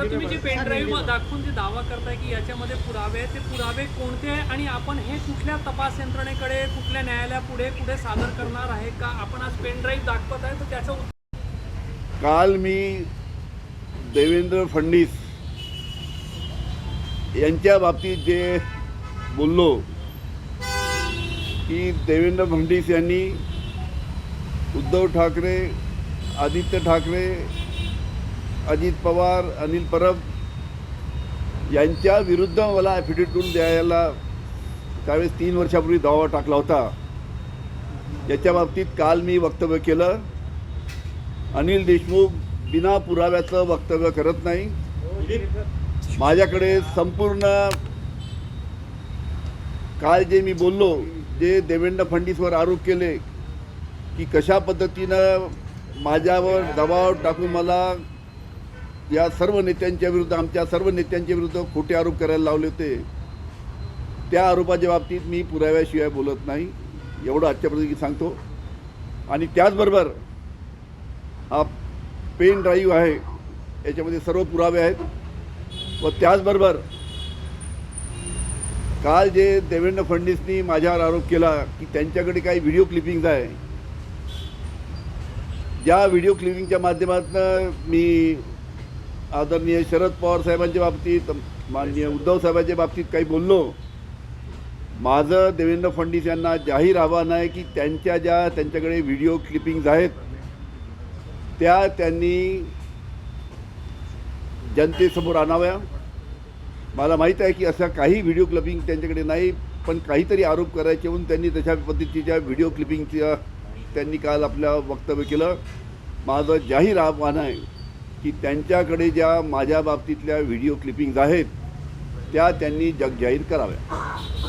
तर तुम्ही जे पेन ड्राईव्ह दाखवून जे दावा करताय की याच्यामध्ये पुरावे आहेत ते पुरावे कोणते आहे आणि आपण हे कुठल्या तपास यंत्रणेकडे कुठल्या न्यायालयापुढे पुढे सादर करणार आहे का? आपण आज पेन ड्राईव्ह दाखवत आहे तर त्याचं काल मी देवेंद्र फडणवीस यांच्या बाबतीत जे बोललो की देवेंद्र फडणवीस यांनी उद्धव ठाकरे आदित्य ठाकरे अजित पवार अनिल परब यांच्या विरुद्ध मला ॲफिडेविट द्यायला त्यावेळेस तीन वर्षापूर्वी दावा टाकला होता. याच्या बाबतीत काल मी वक्तव्य केलं. अनिल देशमुख बिना पुराव्याचं वक्तव्य करत नाही. माझ्याकडे संपूर्ण काल जे मी बोललो जे देवेंद्र फडणवीसवर आरोप केले की कशा पद्धतीनं माझ्यावर दबाव टाकून मला या सर्व नेत्यांच्या विरुद्ध आमच्या सर्व नेत्यांच्या विरुद्ध खोटे आरोप करायला लावले होते. त्या आरोपाच्या बाबतीत मी पुराव्याशिवाय बोलत नाही. एवढं आजच्या आजच्यापर्यंत सांगतो. आणि त्याचबरोबर हा पेन ड्राईव्ह आहे याच्यामध्ये सर्व पुरावे आहेत. व त्याचबरोबर काल जे देवेंद्र फडणवीसनी माझ्यावर आरोप केला की त्यांच्याकडे काही व्हिडिओ क्लिपिंग्ज आहे. ज्या व्हिडिओ क्लिपिंगच्या माध्यमातून मी आदरणीय शरद पवार साहेबांच्या बाबतीत माननीय उद्धव साहेबांच्या बाबतीत काही बोललो. माझं देवेंद्र फडणवीस यांना जाहीर आव्हान आहे की त्यांच्या ज्या त्यांच्याकडे व्हिडिओ क्लिपिंग्ज आहेत त्या त्यांनी जनतेसमोर आणाव्या. मला माहीत आहे की असा काही व्हिडिओ क्लिपिंग त्यांच्याकडे नाही पण काहीतरी आरोप करायचे म्हणून त्यांनी तशा पद्धतीच्या व्हिडिओ क्लिपिंगच्या त्यांनी काल आपल्या वक्तव्य केलं. माझं जाहीर आव्हान आहे की त्यांच्याकडे ज्या माझ्या बाबतीतल्या व्हिडिओ क्लिपिंग्ज आहेत त्या त्यांनी जगजाहीर कराव्या.